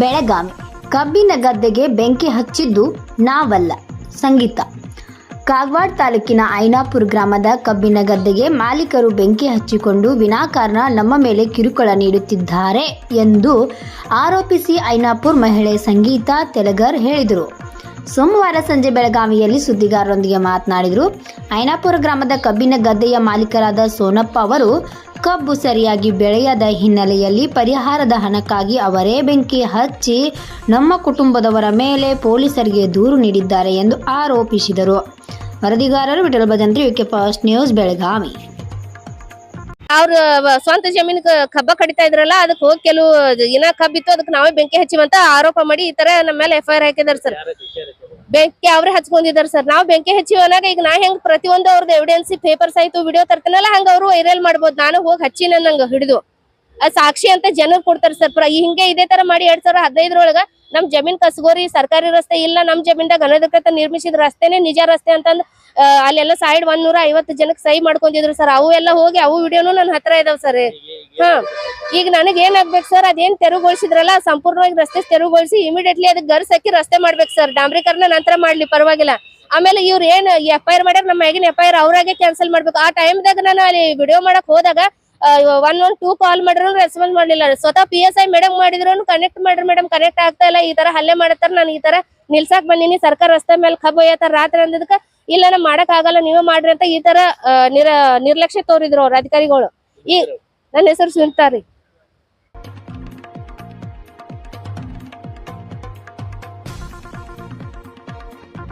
ಬೆಳಗಾವಿ. ಕಬ್ಬಿನ ಗದ್ದೆಗೆ ಬೆಂಕಿ ಹಚ್ಚಿದ್ದು ನಾವಲ್ಲ, ಸಂಗೀತ. ಕಾಗವಾಡ ತಾಲೂಕಿನ ಐನಾಪುರ ಗ್ರಾಮದ ಕಬ್ಬಿನ ಗದ್ದೆಗೆ ಮಾಲೀಕರು ಬೆಂಕಿ ಹಚ್ಚಿಕೊಂಡು ವಿನಾಕಾರಣ ನಮ್ಮ ಮೇಲೆ ಕಿರುಕುಳ ನೀಡುತ್ತಿದ್ದಾರೆ ಎಂದು ಆರೋಪಿಸಿ ಐನಾಪುರ್ ಮಹಿಳೆ ಸಂಗೀತ ತೆಲಗರ್ ಹೇಳಿದರು. ಸೋಮವಾರ ಸಂಜೆ ಬೆಳಗಾವಿಯಲ್ಲಿ ಸುದ್ದಿಗಾರರೊಂದಿಗೆ ಮಾತನಾಡಿದರು. ಐನಾಪುರ ಗ್ರಾಮದ ಕಬ್ಬಿನ ಗದ್ದೆಯ ಮಾಲೀಕರಾದ ಸೋನಪ್ಪ ಅವರು ಕಬ್ಬು ಸರಿಯಾಗಿ ಬೆಳೆಯದ ಹಿನ್ನೆಲೆಯಲ್ಲಿ ಪರಿಹಾರದ ಹಣಕ್ಕಾಗಿ ಅವರೇ ಬೆಂಕಿ ಹಚ್ಚಿ ನಮ್ಮ ಕುಟುಂಬದವರ ಮೇಲೆ ಪೊಲೀಸರಿಗೆ ದೂರು ನೀಡಿದ್ದಾರೆ ಎಂದು ಆರೋಪಿಸಿದರು. ವರದಿಗಾರರು Vithala Bhajantri UK fast news, Belagavi. ಅವ್ರ ಸ್ವಂತ ಜಮೀನ್ ಕಬ್ಬ ಕಡಿತಾ ಇದ್ರಲ್ಲ, ಅದಕ್ಕೆ ಹೋಗಿ ಕೆಲವು ಇನ್ನ ಕಬ್ಬಿತ್ತು ಅದಕ್ಕೆ ನಾವೇ ಬೆಂಕಿ ಹಚ್ಚಿವಂತ ಆರೋಪ ಮಾಡಿ ಈ ತರ ನಮ್ಮ ಮೇಲೆ ಎಫ್ ಐ ಆರ್ ಹಾಕಿದಾರೆ ಸರ್. ಬೆಂಕಿ ಅವ್ರೇ ಹಚ್ಕೊಂಡಿದ್ದಾರೆ ಸರ್. ನಾವು ಬೆಂಕಿ ಹಚ್ಚಿವನಾಗ ಈಗ ನಾ ಹೆಂಗ್ ಪ್ರತಿಯೊಂದು ಅವ್ರದ್ದು ಎವಿಡೆನ್ಸ್ ಪೇಪರ್ಸ್ ಆಯ್ತು ವಿಡಿಯೋ ತರ್ತಾನಲ್ಲ, ಹಂಗ ಅವರು ವೈರಲ್ ಮಾಡ್ಬೋದು. ನಾನು ಹೋಗಿ ಹಚ್ಚಿ ನಂಗೆ ಹಿಡಿದು. ಸಾಕ್ಷಿ ಅಂತ ಜನರು ಕೊಡ್ತಾರೆ ಸರ್. ಹಿಂಗೆ ಇದೇ ತರ ಮಾಡಿ ಎರಡ್ ಸಾವಿರ ಹದಿನೈದರೊಳಗ ನಮ್ ಜಮೀನ್ ಕಸಗೋರಿ, ಸರ್ಕಾರಿ ರಸ್ತೆ ಇಲ್ಲ, ನಮ್ ಜಮೀನ್ದಾಗ ಅನಧಿಕೃತ ನಿರ್ಮಿಸಿದ ರಸ್ತೆನೆ ನಿಜ ರಸ್ತೆ ಅಂತಂದ್ ಅಲ್ಲೆಲ್ಲ ಸೈಡ್ ಒಂದ್ ನೂರ ಐವತ್ತು ಜನಕ್ಕೆ ಸಹಿ ಮಾಡ್ಕೊಂಡಿದ್ರು ಸರ್. ಅವು ಎಲ್ಲ ಹೋಗಿ ಅವು ವಿಡಿಯೋನು ನನ್ನ ಹತ್ರ ಇದಾವ್ ಸರ್. ಹಾ ಈಗ ನನಗೆ ಏನಾಗ್ಬೇಕು ಸರ್ ಅದೇನ್ ತೆರವುಗೊಳಿಸಿದ್ರಲ್ಲ, ಸಂಪೂರ್ಣವಾಗಿ ರಸ್ತೆ ತೆರವುಗೊಳಿಸಿ ಇಮಿಡಿಯೇಟ್ಲಿ ಅದಕ್ಕೆ ಗರ್ಸ್ ಹಾಕಿ ರಸ್ತೆ ಮಾಡ್ಬೇಕು ಸರ್ ಡಾಂಬ್ರೀಕರಣ ನಂತರ ಮಾಡ್ಲಿ, ಪರವಾಗಿಲ್ಲ. ಆಮೇಲೆ ಇವ್ರ ಏನ್ ಎಫ್ ಐ ಆರ್ ಮಾಡ್ಯಾರ? ನಮ್ಮ ಮ್ಯಾಗಿನ ಎಫ್ ಐ ಆರ್ ಅವ್ರಾಗೆ ಕ್ಯಾನ್ಸಲ್ ಮಾಡ್ಬೇಕು. ಆ ಟೈಮ್ದಾಗ ನಾನು ಅಲ್ಲಿ ವಿಡಿಯೋ ಮಾಡಕ್ ಹೋದಾಗ ಒನ್ ಒನ್ ಟೂ ಕಾಲ್ ಮಾಡಿದ್ರು ರೆಸ್ಪಾನ್ಸ್ ಮಾಡ್ಲಿಲ್ಲ. ಸ್ವತಃ ಪಿ ಎಸ್ ಐ ಮೇಡಮ್ ಮಾಡಿದ್ರು ಕನೆಕ್ಟ್ ಮಾಡ್ರಿ ಮೇಡಮ್ ಕನೆಕ್ಟ್ ಆಗ್ತಾ ಇಲ್ಲ. ಈ ತರ ಹಲ್ಲೆ ಮಾಡತ್ತಾರ. ನಾನು ಈ ತರ ನಿಲ್ಸಾಕ್ ಬಂದಿನಿ. ಸರ್ಕಾರ ರಸ್ತೆ ಮೇಲೆ ಕಬ್ಬು ಒಯ್ಯತ್ತಾರ ರಾತ್ರಿ ಅಂದದಕ್ಕ ಇಲ್ಲ ನಾ ಮಾಡಕ್ ಆಗಲ್ಲ, ನೀವೇ ಮಾಡ್ರಿ ಅಂತ ಈ ತರ ನಿರ, ನಿರ್ಲಕ್ಷ್ಯ ತೋರಿದ್ರು ಅವ್ರ ಅಧಿಕಾರಿಗಳು. ಈ ನನ್ನ ಹೆಸರು ಸುನಿತಾ ರೀ.